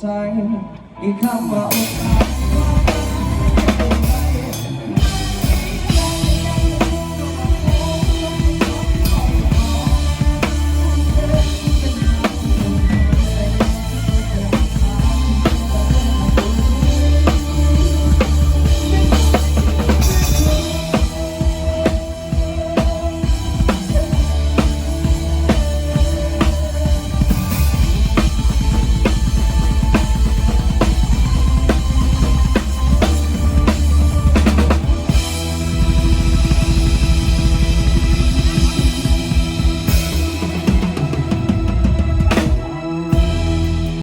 ใจอีกคำว่าโอกาส